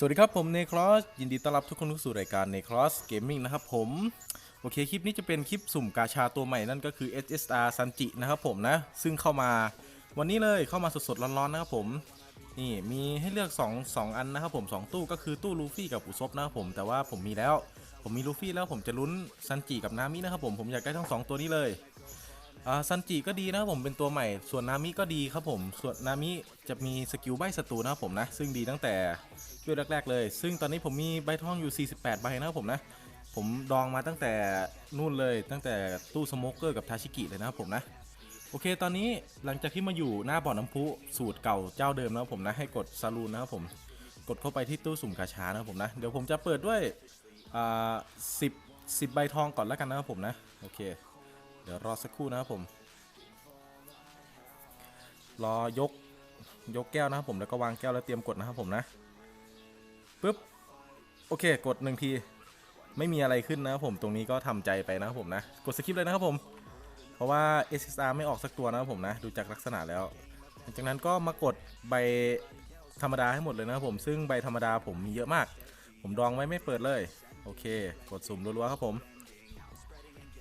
สวัสดีครับผมเนครอสยินดีต้อนรับทุกคนเข้าสู่รายการเนครอสเกมมิ่งนะครับผมโอเคคลิปนี้จะเป็นคลิปสุ่มกาชาตัวใหม่นั่นก็คือ SSR ซันจินะครับผมนะ ซึ่งเข้ามาวันนี้เลยเข้ามาสดๆร้อนๆนะครับผมนี่มีให้เลือก 2 2 อันนะครับผม 2 ตู้ก็คือตู้ลูฟี่กับอุซบนะครับผมแต่ว่าผมมีแล้ว ผมมีลูฟี่แล้วผมจะลุ้นซันจิกับนามินะครับผมผมอยากได้ทั้งสองตัวนี้เลยอ่าซันจิก็ดีนะครับผมเป็นตัวใหม่ ส่วนนามิก็ดีครับผมส่วนนามิจะมีสกิลใบศัตรูนะครับผมนะซึ่งดีตั้งแต่ ช่วงแรก ๆ เลย ซึ่งตอนนี้ผมมีใบทองอยู่ 48 ใบนะครับผมนะ ผมดองมาตั้งแต่นู่นเลย ตั้งแต่ตู้สโมกเกอร์กับทาชิกิเลยนะครับผมนะ โอเค ตอนนี้หลังจากที่มาอยู่หน้าบ่อน้ำพุสูตรเก่าเจ้าเดิมนะครับผมนะ ให้กดซาลูนนะครับผม กดเข้าไปที่ตู้สุ่มกาชานะครับผมนะ เดี๋ยวผมจะเปิดด้วยอ่าสิบสิบใบทองก่อนแล้วกันนะครับผมนะ โอเค เดี๋ยวรอสักครู่นะครับผม รอยกยกแก้วนะครับผมแล้วก็วางแก้วแล้วเตรียมกดนะครับผมนะ ปึ๊บ โอเค กดหนึ่งที ไม่มีอะไรขึ้นนะผมตรงนี้ก็ทำใจไปนะผมนะ กดสกิปเลยนะครับผม เพราะว่า SSR ไม่ออกสักตัวนะผมนะ ดูจากลักษณะแล้ว หลังจากนั้นก็มากดใบธรรมดาให้หมดเลยนะครับผม ซึ่งใบธรรมดาผมมีเยอะมาก ผมดองไว้ไม่เปิดเลย โอเค กดสุ่มรัวๆครับผม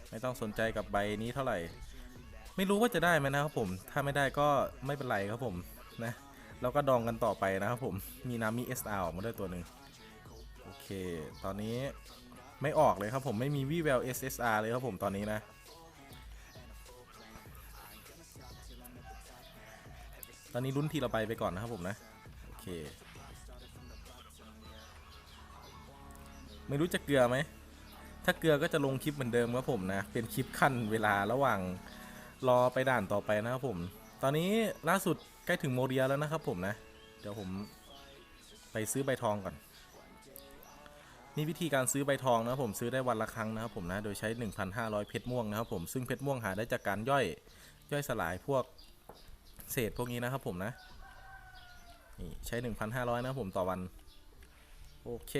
ไม่ต้องสนใจกับใบนี้เท่าไหร่ ไม่รู้ว่าจะได้ไหมนะครับผม ถ้าไม่ได้ก็ไม่เป็นไรครับผมนะ เราก็ดองกันต่อไปนะครับผมมีนามิ SR ออกมาด้วยตัวหนึ่งโอเค ตอนนี้ไม่ออกเลยครับผมไม่มีวีแวว SSR เลยครับผมตอนนี้นะตอนนี้ลุ้นทีละใบไปก่อนนะครับผมนะโอเค ไม่รู้จะเกลือไหมถ้าเกลือก็จะลงคลิปเหมือนเดิมครับผมนะเป็นคลิปขั้นเวลาระหว่างรอไปด่านต่อไปนะครับผม ตอนนี้ล่าสุดใกล้ถึงโมเรียแล้วนะครับผมนะ เดี๋ยวผมไปซื้อใบทองก่อน นี่วิธีการซื้อใบทองนะครับผมซื้อได้วันละครั้งนะครับผมนะ โดยใช้ 1,500 เพชรม่วงนะครับผมซึ่งเพชรม่วงหาได้จากการย่อยย่อยสลายพวกเศษพวกนี้นะครับผมนะนี่ใช้ 1,500 นะครับผมต่อวัน โอเค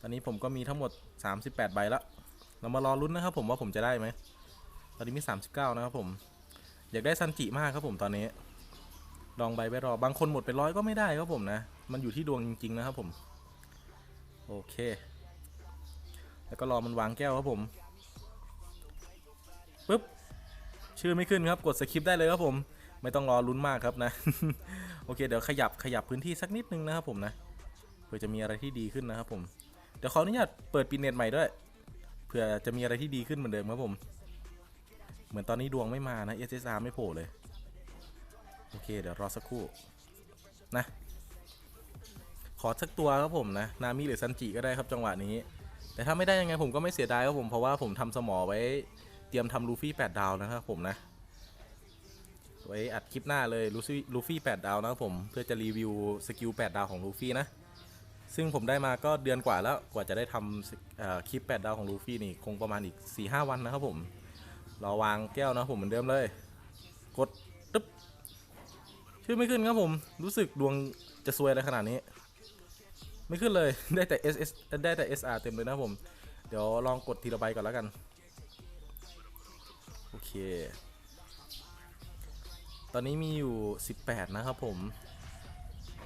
ตอนนี้ผมก็มีทั้งหมด 38 ใบแล้ว เรามารอลุ้นนะครับผมว่าผมจะได้ไหม ตอนนี้มี 39 นะครับผม อยากได้ซันจิมากครับผมตอนนี้ลองใบไปรอบางคนหมดไปร้อยก็ไม่ได้ครับผมนะ มันอยู่ที่ดวงจริง ๆ นะครับผม โอเค แล้วก็รอมันวางแก้วครับผมปึ๊บชื่อไม่ขึ้นครับกดสคริปได้เลยครับผม ไม่ต้องรอลุ้นมากครับนะ โอเค เดี๋ยวขยับขยับพื้นที่สักนิดนึงนะครับผมนะเพื่อจะมีอะไรที่ดีขึ้นนะครับผมเดี๋ยวขออนุญาตเปิดปินเน็ตใหม่ด้วยเผื่อจะมีอะไรที่ดีขึ้นเหมือนเดิมครับผม เหมือนตอนนี้ดวงไม่มานะ SSR ไม่โผล่เลย โอเค เดี๋ยวรอสักครู่ นะ ขอสักตัวครับผมนะ นามิหรือซันจิก็ได้ครับจังหวะนี้ แต่ถ้าไม่ได้ยังไงผมก็ไม่เสียดายครับผมเพราะว่าผมทำสมอไว้เตรียมทำลูฟี่8ดาวนะครับผมนะ ไว้อัดคลิปหน้าเลยลูฟี่ลูฟี่8ดาวนะครับผม เพื่อจะรีวิวสกิล8ดาวของลูฟี่นะซึ่งผมได้มาก็เดือนกว่าแล้วกว่าจะได้ทำคลิป 8 ดาวของลูฟี่นี่ คงประมาณอีก 4-5 วันนะครับผม รอวางแก้วนะผมเหมือนเดิมเลย กดตึ๊บชื่อไม่ขึ้นครับผม รู้สึกดวงจะซวยอะไรขนาดนี้ ไม่ขึ้นเลย ได้แต่ S S ได้แต่ S R เต็มเลยนะผม เดี๋ยวลองกดทีละใบก่อนแล้วกัน โอเค ตอนนี้มีอยู่ 18 นะครับผม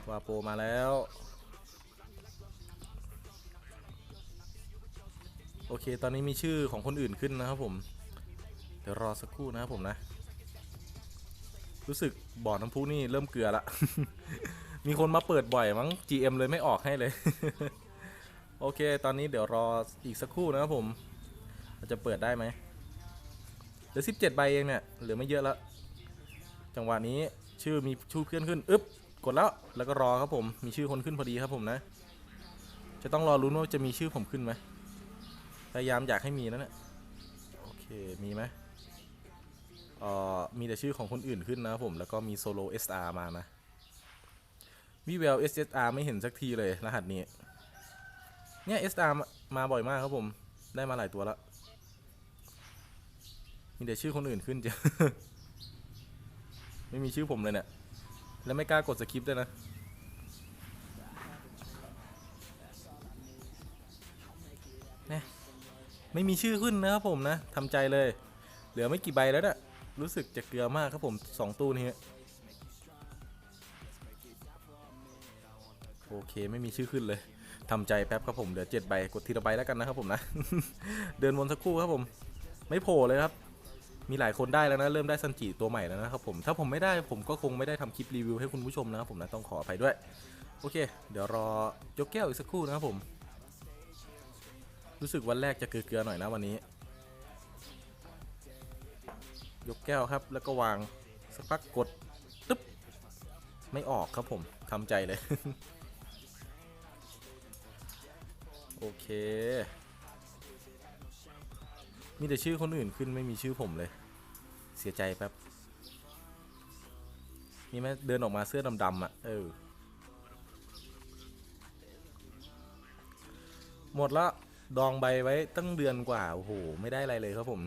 วาโปมาแล้วโอเค ตอนนี้มีชื่อของคนอื่นขึ้นนะครับผม ดี๋ยวรอสักครู่นะครับผมนะ รู้สึกบ่อน้ำพุนี่เริ่มเกลือละ มีคนมาเปิดบ่อยมั้ง GM เลยไม่ออกให้เลย โอเค ตอนนี้เดี๋ยวรออีกสักครู่นะครับผมเราจะเปิดได้ไหมเหลือ 17 ใบเองเนี่ย เหลือไม่เยอะแล้ว จังหวะนี้ชื่อมีชื่อเพื่อนขึ้น อึ๊บ กดแล้ว แล้วก็รอครับผม มีชื่อคนขึ้นพอดีครับผมนะ จะต้องรอรุ้นว่าจะมีชื่อผมขึ้นไหมพยายามอยากให้มีนะเนี่ย โอเค มีไหม เอ่อมีแต่ชื่อของคนอื่นขึ้นนะครับผมแล้วก็มีโซโล SR มานะวิเวล SSR ไม่เห็นสักทีเลยรหัสนี้ เนี่ย SR มาบ่อยมากครับผม ได้มาหลายตัวแล้ว มีแต่ชื่อคนอื่นขึ้นจ้ะไม่มีชื่อผมเลยเนี่ย แล้วไม่กล้ากดสคริปต์ด้วยนะ เนี่ย ไม่มีชื่อขึ้นนะครับผมนะทำใจเลย เหลือไม่กี่ใบแล้วนะ รู้สึกจะเกลือมากครับผมสองตู้นี้โอเคไม่มีชื่อขึ้นเลยทำใจแป๊บครับผมเดี๋ยวเจ็ดใบกดทีละใบแล้วกันนะครับผมนะ เดินวนสักครู่ครับผม ไม่โผล่เลยครับ มีหลายคนได้แล้วนะ เริ่มได้ซันจิตัวใหม่แล้วนะครับผมถ้าผมไม่ได้ผมก็คงไม่ได้ทำคลิปรีวิวให้คุณผู้ชมนะครับผมนะต้องขออภัยด้วย โอเค เดี๋ยวรอยกแก้วอีกสักครู่นะครับผม รู้สึกวันแรกจะเกลือๆหน่อยนะวันนี้ ยกแก้วครับ แล้วก็วางสักพักกดตึ๊บไม่ออกครับผมทำใจเลย โอเค มีแต่ชื่อคนอื่นขึ้นไม่มีชื่อผมเลย เสียใจแป๊บมีไหมเดินออกมาเสื้อดำๆอะ เออ หมดละดองใบไว้ตั้งเดือนกว่า โอ้โห ไม่ได้อะไรเลยครับผม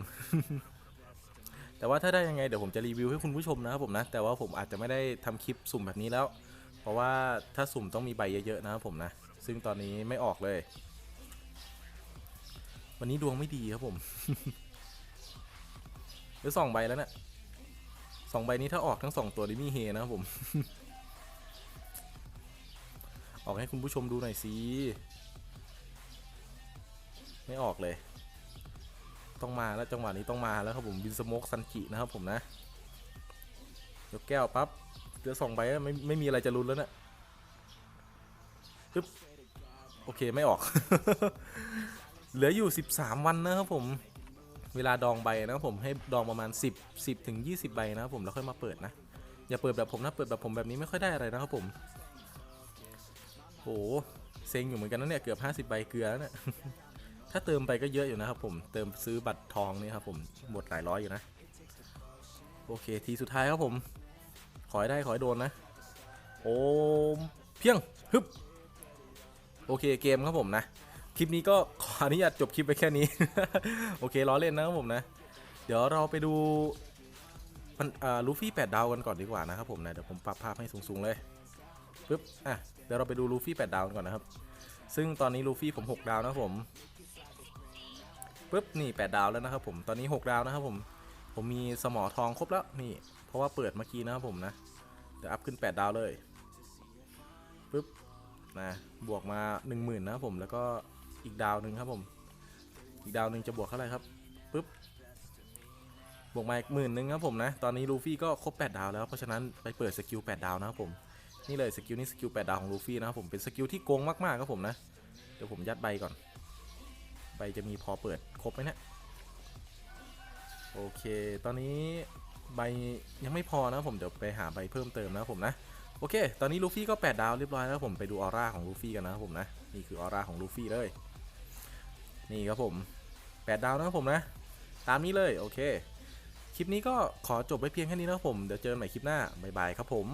แต่ว่าถ้าได้ยังไงเดี๋ยวผมจะรีวิวให้คุณผู้ชมนะครับผมนะ แต่ว่าผมอาจจะไม่ได้ทำคลิปสุ่มแบบนี้แล้ว เพราะว่าถ้าสุ่มต้องมีใบเยอะๆนะครับผมนะ ซึ่งตอนนี้ไม่ออกเลย วันนี้ดวงไม่ดีครับผมเหลือสองใบแล้วเนะี่ยสองใบนี้ถ้าออกทั้งสองตัวดิมี่เฮนะครับผม ออกให้คุณผู้ชมดูหน่อยสิไม่ออกเลย ต้องมาแล้วจังหวะนี้ต้องมาแล้วครับผมบินสโมกซันจินะครับผมนะยกแก้วปั๊บเหลือสองใบแล้วไม่ไม่มีอะไรจะลุ้นแล้วเนะี่ยปึ๊บโอเคไม่ออก เหลืออยู่ 13 วันนะครับผมเวลาดองใบนะครับผมให้ดองประมาณ 10 10ถึง20 ใบนะครับผมแล้วค่อยมาเปิดนะ อย่าเปิดแบบผมนะเปิดแบบผมแบบนี้ไม่ค่อยได้อะไรนะครับผมโหเซ็งอยู่เหมือนกันนะเนี่ยเกือบ 50 ใบเกลือแล้วเนี่ย ถ้าเติมไปก็เยอะอยู่นะครับผม เติมซื้อบัตรทองนี่ครับผม หมดหลายร้อยอยู่นะ โอเค ทีสุดท้ายครับผม ขอให้ได้ขอให้โดนนะ โอม เพียง ฮึบ โอเคเกมครับผมนะ คลิปนี้ก็ขออนุญาตจบคลิปไปแค่นี้ โอเคล้อเล่นนะครับผมนะ เดี๋ยวเราไปดูมันลูฟี่8ดาวกันก่อนดีกว่านะครับผมนะ เดี๋ยวผมปรับภาพให้สูงๆเลยปึ๊บ อะ เดี๋ยวเราไปดูลูฟี่8ดาวกันก่อนนะครับ ซึ่งตอนนี้ลูฟี่ผม 6 ดาวนะครับผม ปึ๊บนี่ 8 ดาวแล้วนะครับผมตอนนี้ 6 ดาวนะครับผม ผมมีสมอทองครบแล้วนี่ เพราะว่าเปิดเมื่อกี้นะครับผมนะเดี๋ยวอัพขึ้น 8 ดาวเลยปึ๊บนะบวกมา 1 0,000นะครับผมแล้วก็อีกดาวหนึ่งครับผม อีกดาวหนึ่งจะบวกเท่าไหร่ครับปึ๊บบวกมาอีกหมื่นหนึ่งครับผมนะ ตอนนี้ลูฟี่ก็ครบ 8 ดาวแล้วเพราะฉะนั้นไปเปิดสกิล 8 ดาวนะครับผม นี่เลยสกิลนี้สกิล 8 ดาวของลูฟี่นะครับผมเป็นสกิลที่โกงมากๆครับผมนะ เดี๋ยวผมยัดใบก่อน ใบจะมีพอเปิดครบไหมเนะโอเค ตอนนี้ใบยังไม่พอนะผมเดี๋ยวไปหาใบเพิ่มเติมนะผมนะ โอเค ตอนนี้ลูฟี่ก็ 8 ดาวเรียบร้อยแล้วผมไปดูออร่าของลูฟี่กันนะผมนะ นี่คือออร่าของลูฟี่เลย นี่ครับผม 8 ดาวนะผมนะ ตามนี้เลยโอเค คลิปนี้ก็ขอจบไว้เพียงแค่นี้นะผม เดี๋ยวเจอกันใหม่คลิปหน้า บ๊ายบายครับผม